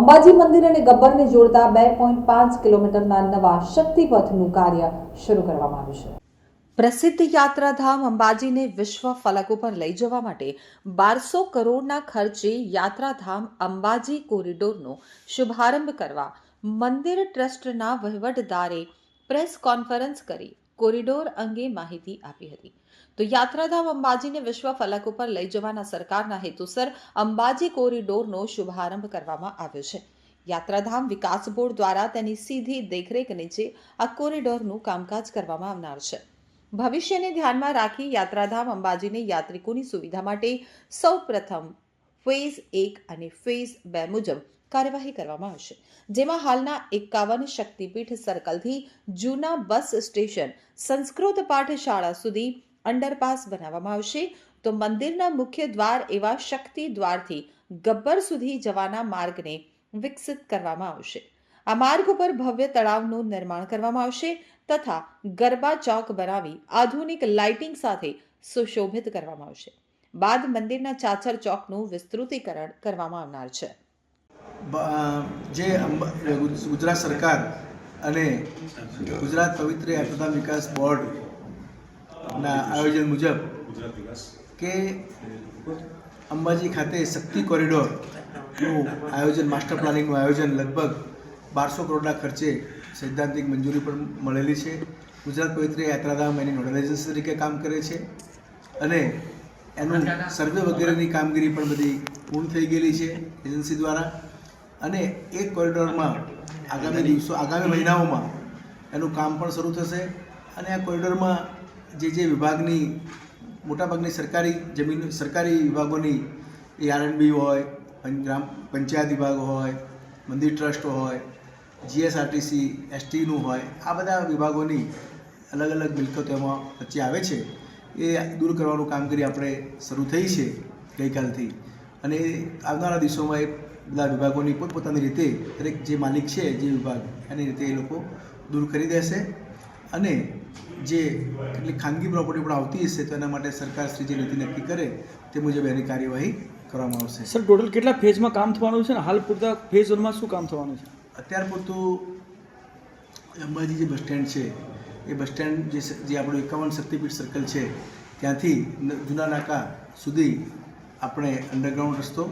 અંબાજી મંદિર અને ગબ્બરને જોડતા બે પોઈન્ટ પાંચ કિલોમીટરના નવા શક્તિપથનું કાર્ય શરૂ કરવામાં આવ્યું છે. પ્રસિદ્ધ યાત્રાધામ અંબાજીને વિશ્વ ફલક ઉપર લઈ જવા માટે બારસો કરોડના ખર્ચે યાત્રાધામ અંબાજી કોરિડોરનો શુભારંભ કરવા મંદિર ટ્રસ્ટના વહીવટદારે પ્રેસ કોન્ફરન્સ કરી કોરિડોર અંગે માહિતી આપી હતી. તો યાત્રાધામ અંબાજીને વિશ્વ ફલક ઉપર લઈ જવાના સરકારના હેતુસર અંબાજી કોરિડોરનો શુભારંભ કરવામાં આવ્યો છે. યાત્રાધામ વિકાસ બોર્ડ દ્વારા તેની સીધી દેખરેખ નીચે આ કોરિડોરનું કામકાજ કરવામાં આવનાર છે. ભવિષ્યને ધ્યાનમાં રાખી યાત્રાધામ અંબાજીને યાત્રિકોની સુવિધા માટે સૌ પ્રથમ ફેઝ એક અને ફેઝ બે મુજબ કાર્યવાહી કરવામાં આવશે. જેમાં હાલના એકાવન શક્તિપીઠ સર્કલથી જૂના બસ સ્ટેશન, સંસ્કૃત પાઠશાળા સુધી અંડરપાસ બનાવવામાં આવશે. તો મંદિરના મુખ્ય દ્વાર એવા શક્તિ દ્વારથી ગબ્બર સુધી જવાના માર્ગને વિકસિત કરવામાં આવશે. આ માર્ગ ઉપર ભવ્ય તળાવનું નિર્માણ કરવામાં આવશે તથા ગરબા ચોક બનાવી આધુનિક લાઇટિંગ સાથે સુશોભિત કરવામાં આવશે. બાદ મંદિરના ચાચર ચોકનું વિસ્તૃતીકરણ કરવામાં આવનાર છે. જે ગુજરાત સરકાર અને ગુજરાત પવિત્ર યાત્રાધામ વિકાસ બોર્ડના આયોજન મુજબ. કે અંબાજી ખાતે શક્તિ કોરિડોરનું આયોજન માસ્ટર પ્લાનિંગનું આયોજન લગભગ બારસો કરોડના ખર્ચે સૈદ્ધાંતિક મંજૂરી પણ મળેલી છે. ગુજરાત પવિત્ર યાત્રાધામ એની નોડલ એજન્સી તરીકે કામ કરે છે અને એનું સર્વે વગેરેની કામગીરી પણ બધી પૂર્ણ થઈ ગયેલી છે એજન્સી દ્વારા. અને એ કોરિડોરમાં આગામી દિવસો આગામી મહિનાઓમાં એનું કામ પણ શરૂ થશે અને આ કોરિડોરમાં જે જે વિભાગની, મોટાભાગની સરકારી જમીન, સરકારી વિભાગોની, એ આરએનબી હોય ગ્રામ, પંચાયત વિભાગ હોય, મંદિર ટ્રસ્ટ હોય જીએસઆરટીસી એસટીનું હોય, આ બધા વિભાગોની અલગ અલગ મિલકતો એમાં વચ્ચે આવે છે. એ દૂર કરવાનું કામગીરી આપણે શરૂ થઈ છે ગઈકાલથી. અને આવનારા દિવસોમાં એ બધા વિભાગોની પોતપોતાની રીતે દરેક જે માલિક છે, જે વિભાગ, એની રીતે એ લોકો દૂર કરી દેશે. અને જે કેટલીક ખાનગી પ્રોપર્ટી પણ આવતી હશે તો એના માટે સરકાર શ્રી જે નીતિ નક્કી કરે તે મુજબ એની કાર્યવાહી કરવામાં આવશે. સર ટોટલ કેટલા ફેઝમાં કામ થવાનું છે ને? હાલ પૂરતા ફેઝ વનમાં શું કામ થવાનું છે? અત્યાર પૂરતું અંબાજી જે બસ સ્ટેન્ડ છે એ બસ સ્ટેન્ડ જે જે આપણું એકાવન શક્તિપીઠ સર્કલ છે ત્યાંથી જૂના નાકા સુધી આપણે અંડરગ્રાઉન્ડ રસ્તો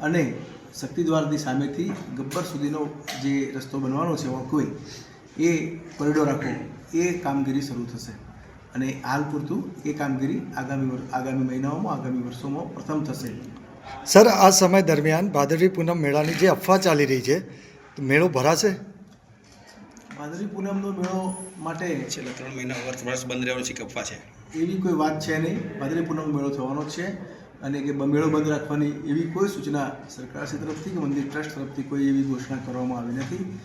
અને શક્તિદ્વારની સામેથી ગબ્બર સુધીનો જે રસ્તો બનવાનો છે વોકવે એ કોરિડોર આખો એ કામગીરી શરૂ થશે. અને હાલ પૂરતું એ કામગીરી આગામી આગામી મહિનાઓમાં આગામી વર્ષોમાં પ્રથમ થશે. સર આ સમય દરમિયાન ભાદરવી પૂનમ મેળાની જે અફવા ચાલી રહી છે મેળો ભરાશે? ભાદરવી પૂનમનો મેળો માટે છેલ્લા ત્રણ મહિના વર્ષ વર્ષ બંધ રહેવાનું છે કપવા છે? એવી કોઈ વાત છે નહીં. ભાદરવી પૂનમ મેળો થવાનો જ છે. અને કે મેળો બંધ રાખવાની એવી કોઈ સૂચના સરકારશ્રી તરફથી કે મંદિર ટ્રસ્ટ તરફથી કોઈ એવી ઘોષણા કરવામાં આવી નથી.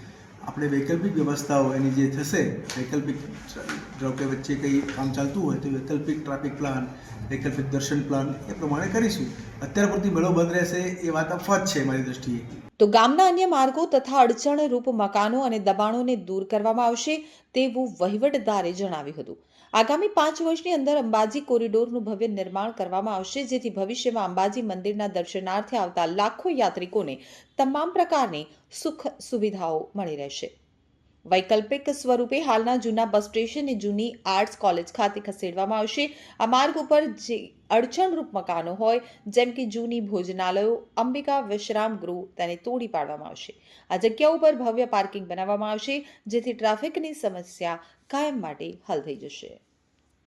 આપણે વૈકલ્પિક વ્યવસ્થાઓ એની જે થશે, વૈકલ્પિક, ધારો કે વચ્ચે કંઈ કામ ચાલતું હોય તો વૈકલ્પિક ટ્રાફિક પ્લાન વૈકલ્પિક દર્શન પ્લાન એ પ્રમાણે કરીશું. અત્યાર પૂરતી મેળો બંધ રહેશે એ વાત અફવા છે મારી દ્રષ્ટિએ. તો ગામના અન્ય માર્ગો તથા અડચણરૂપ મકાનો અને દબાણોને દૂર કરવામાં આવશે તેવું વહીવટદારે જણાવ્યું હતું. આગામી પાંચ વર્ષની અંદર અંબાજી કોરિડોરનું ભવ્ય નિર્માણ કરવામાં આવશે, જેથી ભવિષ્યમાં અંબાજી મંદિરના દર્શનાર્થે આવતા લાખો યાત્રિકોને તમામ પ્રકારની સુખ સુવિધાઓ મળી રહેશે. વૈકલ્પિક સ્વરૂપે હાલના જૂના બસ સ્ટેશનને જૂની આર્ટ્સ કોલેજ ખાતે ખસેડવામાં આવશે. આ માર્ગ ઉપર જે અડચણરૂપ મકાનો હોય, જેમ કે જૂની ભોજનાલયો, અંબિકા વિશ્રામ ગૃહ, તેને તોડી પાડવામાં આવશે. આ જગ્યા ઉપર ભવ્ય પાર્કિંગ બનાવવામાં આવશે, જેથી ટ્રાફિકની સમસ્યા કાયમ માટે હલ થઈ જશે.